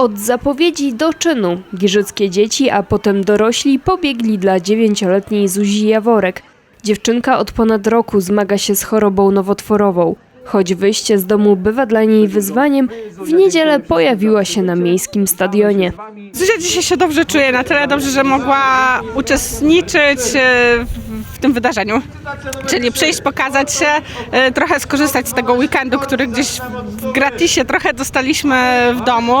Od zapowiedzi do czynu giżyckie dzieci, a potem dorośli pobiegli dla dziewięcioletniej Zuzi Jaworek. Dziewczynka od ponad roku zmaga się z chorobą nowotworową. Choć wyjście z domu bywa dla niej wyzwaniem, w niedzielę pojawiła się na miejskim stadionie. Zuzia dzisiaj się dobrze czuje, na tyle dobrze, że mogła uczestniczyć e, w, tym wydarzeniu. Czyli przyjść, pokazać się, e, trochę skorzystać z tego weekendu, który gdzieś w gratisie trochę dostaliśmy w domu.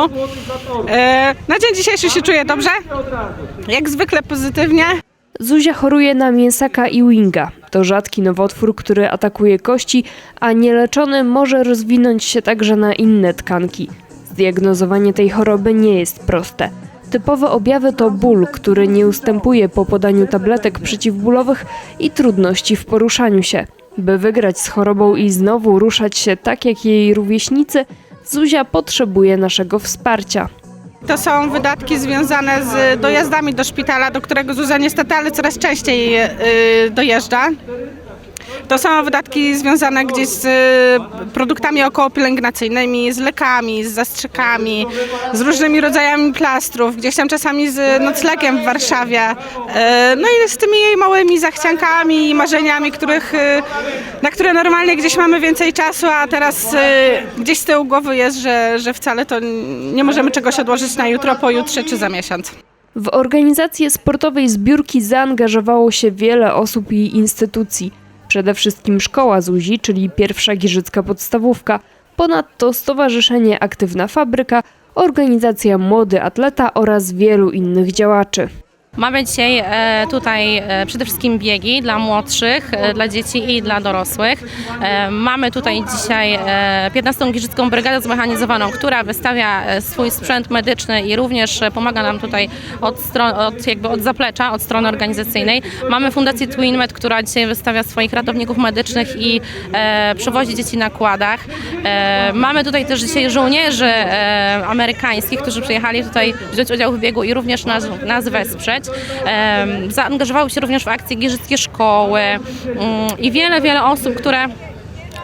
E, Na dzień dzisiejszy się czuje dobrze, jak zwykle pozytywnie. Zuzia choruje na mięsaka i winga. To rzadki nowotwór, który atakuje kości, a nieleczony może rozwinąć się także na inne tkanki. Zdiagnozowanie tej choroby nie jest proste. Typowe objawy to ból, który nie ustępuje po podaniu tabletek przeciwbólowych i trudności w poruszaniu się. By wygrać z chorobą i znowu ruszać się tak jak jej rówieśnicy, Zuzia potrzebuje naszego wsparcia. To są wydatki związane z dojazdami do szpitala, do którego Zuzia niestety, ale coraz częściej e, dojeżdża. To są wydatki związane gdzieś z e, produktami okołopielęgnacyjnymi, z lekami, z zastrzykami, z różnymi rodzajami plastrów, gdzieś tam czasami z noclegiem w Warszawie. E, No i z tymi jej małymi zachciankami i marzeniami, których, e, na które normalnie gdzieś mamy więcej czasu, a teraz gdzieś z tyłu głowy jest, że, że wcale to nie możemy czegoś odłożyć na jutro, pojutrze czy za miesiąc. W organizację sportowej zbiórki zaangażowało się wiele osób i instytucji. Przede wszystkim szkoła Zuzi, czyli pierwsza giżycka podstawówka, ponadto Stowarzyszenie Aktywna Fabryka, organizacja Młody Atleta oraz wielu innych działaczy. Mamy dzisiaj e, tutaj e, przede wszystkim biegi dla młodszych, e, dla dzieci i dla dorosłych. Mamy tutaj dzisiaj e, 15. Giżycką Brygadę Zmechanizowaną, która wystawia swój sprzęt medyczny i również pomaga nam tutaj od, stron, od, jakby od zaplecza, od strony organizacyjnej. Mamy Fundację TwinMed, która dzisiaj wystawia swoich ratowników medycznych i przewozi dzieci na kładach. Mamy tutaj też dzisiaj żołnierzy amerykańskich, którzy przyjechali tutaj wziąć udział w biegu i również nas, nas wesprzeć. Em, Zaangażowały się również w akcje Giżyckie Szkoły mm, i wiele, wiele osób, które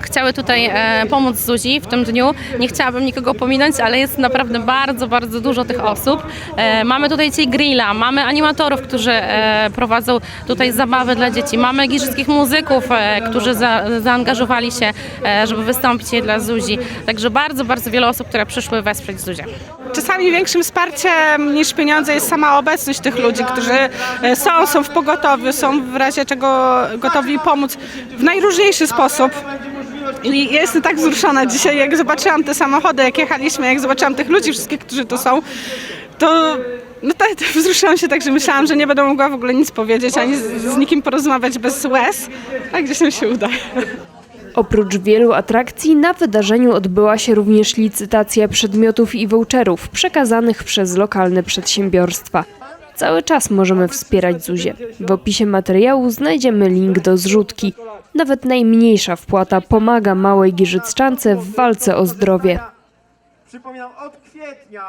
chciały tutaj e, pomóc Zuzi w tym dniu. Nie chciałabym nikogo pominąć, ale jest naprawdę bardzo, bardzo dużo tych osób. E, mamy tutaj dzisiaj grilla, mamy animatorów, którzy e, prowadzą tutaj zabawy dla dzieci. Mamy giżyckich muzyków, e, którzy za, zaangażowali się, e, żeby wystąpić dla Zuzi. Także bardzo, bardzo wiele osób, które przyszły wesprzeć Zuzię. Czasami większym wsparciem niż pieniądze jest sama obecność tych ludzi, którzy e, są, są w pogotowiu, są w razie czego gotowi pomóc w najróżniejszy sposób. I jestem tak wzruszona dzisiaj, jak zobaczyłam te samochody, jak jechaliśmy, jak zobaczyłam tych ludzi wszystkich, którzy tu są, to no tak, wzruszyłam się tak, że myślałam, że nie będę mogła w ogóle nic powiedzieć, ani z, z nikim porozmawiać bez łez, a gdzieś nam się uda. Oprócz wielu atrakcji na wydarzeniu odbyła się również licytacja przedmiotów i voucherów przekazanych przez lokalne przedsiębiorstwa. Cały czas możemy wspierać Zuzię. W opisie materiału znajdziemy link do zrzutki. Nawet najmniejsza wpłata pomaga małej giżycczance w walce o zdrowie. Przypominam, od kwietnia